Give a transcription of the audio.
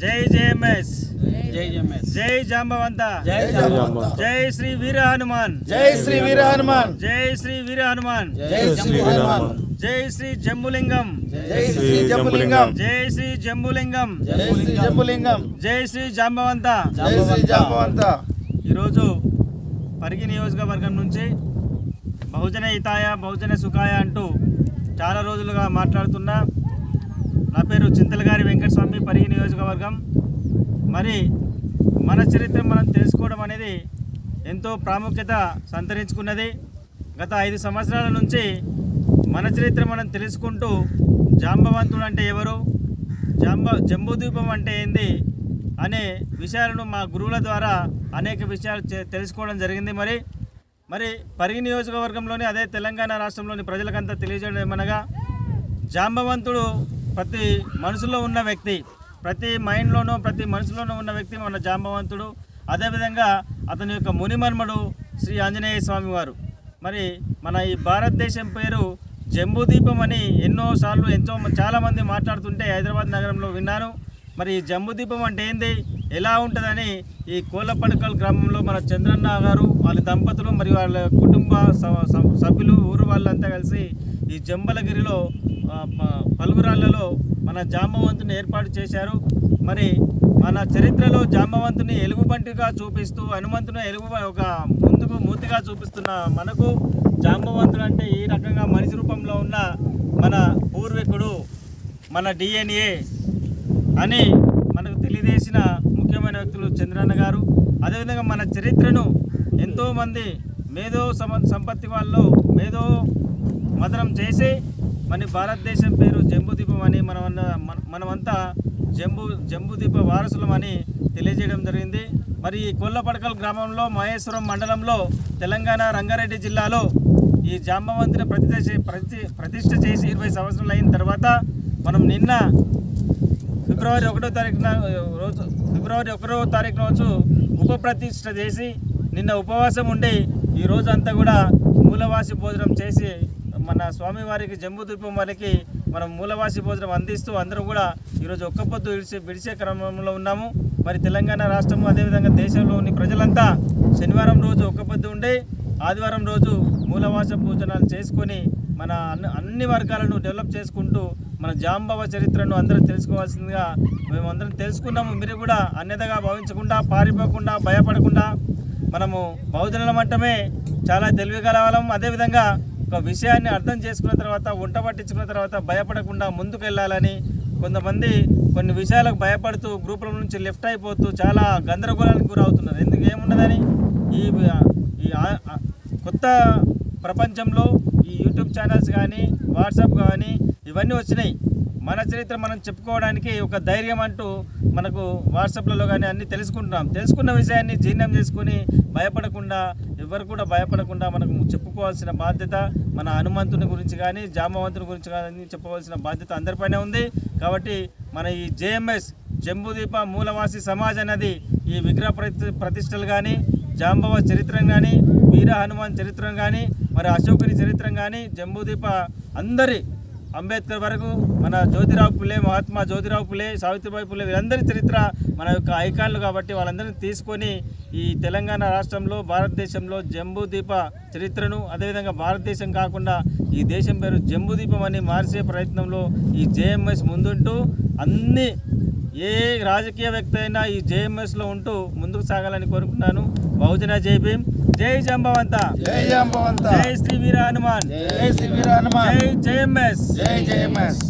జై జేఎంఎస్ జై జాంబవంత జై శ్రీ వీర హనుమాన్ జై శ్రీ వీర హనుమాన్ జై శ్రీ వీర హనుమాన్ జై జంబు హనుమాన్ జై శ్రీ జంబులింగం జై శ్రీ జంబులింగం జై శ్రీ జంబులింగం జై శ్రీ జంబులింగం జై శ్రీ జాంబవంత జై శ్రీ జాంబవంత ఈరోజు పరిగి నియోజకవర్గం నుంచి బహుజన హితాయ బహుజన సుఖాయ అంటూ చాలా రోజులుగా మాట్లాడుతున్నా నా పేరు చింతలగారి వెంకటస్వామి పరిగి నియోజకవర్గం. మరి మన చరిత్ర మనం తెలుసుకోవడం అనేది ఎంతో ప్రాముఖ్యత సంతరించుకున్నది. గత ఐదు సంవత్సరాల నుంచి మన చరిత్ర మనం తెలుసుకుంటూ జాంబవంతుడు అంటే ఎవరు? జాంబ జంబూద్వీపం అంటే ఏంది? అనే విషయాలను మా గురువుల ద్వారా అనేక విషయాలు తెలుసుకోవడం జరిగింది మరి. మరి పరిగి నియోజకవర్గంలోని అదే తెలంగాణ రాష్ట్రంలోని ప్రజలకంతా తెలియజేయడం ఏమనగా జాంబవంతుడు ప్రతి మనసులో ఉన్న వ్యక్తి ప్రతి మైండ్లోనూ ప్రతి మనసులోనూ ఉన్న వ్యక్తి మన జాంబవంతుడు. అదేవిధంగా అతని యొక్క మునిమన్మడు శ్రీ ఆంజనేయ స్వామి వారు. మరి మన ఈ భారతదేశం పేరు జంబూదీపం అని ఎన్నోసార్లు ఎంతో చాలామంది మాట్లాడుతుంటే హైదరాబాద్ నగరంలో విన్నాను మరి ఈ జంబూదీపం అంటే ఏంది? ఎలా ఉంటుందని ఈ కోళ్ళపడకల్ గ్రామంలో మన చంద్రన్న గారు వాళ్ళ దంపతులు మరియు వాళ్ళ కుటుంబ సభ్యులు ఊరు వాళ్ళంతా కలిసి ఈ జంబలగిరిలో ఆ, మన జాంబవంతుని ఏర్పాటు చేశారు. మరి మన చరిత్రలో జాంబవంతుని ఎలుగుబంటిగా చూపిస్తూ హనుమంతుని ఎలుగు ఒక ముందుకు మూతిగా చూపిస్తున్న మనకు జాంబవంతుడు అంటే ఈ రకంగా మనిషి రూపంలో ఉన్న మన పూర్వీకుడు మన డిఎన్ఏ అని మనకు తెలియజేసిన ముఖ్యమైన వ్యక్తులు చంద్రన్న గారు. అదేవిధంగా మన చరిత్రను ఎంతోమంది మేధో సమ సంపత్తి వాళ్ళు మేధో మదనం చేసి మన భారతదేశం పేరు జంబుదీపం అని మనం మన- మనమంతా జంబు జంబుదీప వారసులం అని తెలియజేయడం జరిగింది. మరి ఈ కొల్లపడకల్ గ్రామంలో మహేశ్వరం మండలంలో తెలంగాణ రంగారెడ్డి జిల్లాలో ఈ జాంబవంతిని ప్రతిష్ట ప్రతి ప్రతిష్ట చేసి ఇరవై సంవత్సరాలు అయిన తర్వాత మనం నిన్న ఫిబ్రవరి ఒకటో తారీఖున రోజు ఫిబ్రవరి ఒకటో తారీఖు రోజు ఉప ప్రతిష్ట చేసి నిన్న ఉపవాసం ఉండి ఈ రోజు అంతా కూడా మూలవాసి భోజనం చేసి మన స్వామివారికి జంబూద్వీపం వారికి మనం మూలవాసి భోజనం అందిస్తూ అందరూ కూడా ఈరోజు ఒక్క పొద్దు విడిచే విడిచే క్రమంలో ఉన్నాము. మరి తెలంగాణ రాష్ట్రము అదేవిధంగా దేశంలోని ప్రజలంతా శనివారం రోజు ఒక్క పొద్దు ఉండి ఆదివారం రోజు మూలవాస భోజనాలు చేసుకొని మన అన్ని అన్ని వర్గాలను డెవలప్ చేసుకుంటూ మన జాంబవ చరిత్రను అందరూ తెలుసుకోవాల్సిందిగా మేము అందరం తెలుసుకున్నాము. మీరు కూడా అన్యతగా భావించకుండా పారిపోకుండా భయపడకుండా మనము బహుజనుల మట్టమే చాలా తెలివి కలవాలం అదేవిధంగా ఒక విషయాన్ని అర్థం చేసుకున్న తర్వాత వంట పట్టించుకున్న తర్వాత భయపడకుండా ముందుకు వెళ్ళాలని కొంతమంది కొన్ని విషయాలకు భయపడుతూ గ్రూపుల నుంచి లెఫ్ట్ అయిపోతూ చాలా గందరగోళానికి గురవుతున్నారు. ఎందుకు ఏమున్నదని ఈ ఈ కొత్త ప్రపంచంలో ఈ యూట్యూబ్ ఛానల్స్ కానీ వాట్సాప్ కానీ ఇవన్నీ వచ్చినాయి. మన చరిత్ర మనం చెప్పుకోవడానికి ఒక ధైర్యం అంటూ మనకు వాట్సాప్లలో కానీ అన్నీ తెలుసుకుంటున్నాం. తెలుసుకున్న విషయాన్ని జీర్ణం చేసుకుని భయపడకుండా ఎవరు కూడా భయపడకుండా మనకు చెప్పుకోవాల్సిన బాధ్యత మన హనుమంతుని గురించి కానీ జామవంతుని గురించి కానీ చెప్పవలసిన బాధ్యత అందరిపైనే ఉంది. కాబట్టి మన ఈ జేఎంఎస్ జంబుదీప మూలవాసి సమాజ్ అన్నది ఈ విగ్రహ ప్రతి ప్రతిష్టలు కానీ జాంబవ చరిత్రం కానీ వీర హనుమాన్ చరిత్రం కానీ మరి అశోకుని చరిత్రం కానీ జంబూదీప అందరి అంబేద్కర్ వరకు మన జ్యోతిరావు పులే మహాత్మా జ్యోతిరావు పులే సావిత్రిబాయి పులే వీరందరి చరిత్ర మన యొక్క ఐకాన్లు కాబట్టి వాళ్ళందరినీ తీసుకొని ఈ తెలంగాణ రాష్ట్రంలో భారతదేశంలో జంబూదీప చరిత్రను అదేవిధంగా భారతదేశం కాకుండా ఈ దేశం పేరు జంబూదీపం అని మార్చే ప్రయత్నంలో ఈ జేఎంఎస్ ముందుంటూ అన్ని ఏ రాజకీయ వ్యక్తి అయినా ఈ జేఎంఎస్లో ఉంటూ ముందుకు సాగాలని కోరుకుంటున్నాను. బహుజన జై భీమ్. జై జంబవంత జై జాంబవంత జై శ్రీ వీర హనుమాన్ జై శ్రీ వీర హనుమాన్ జై జేఎంఎస్ జై జయమస్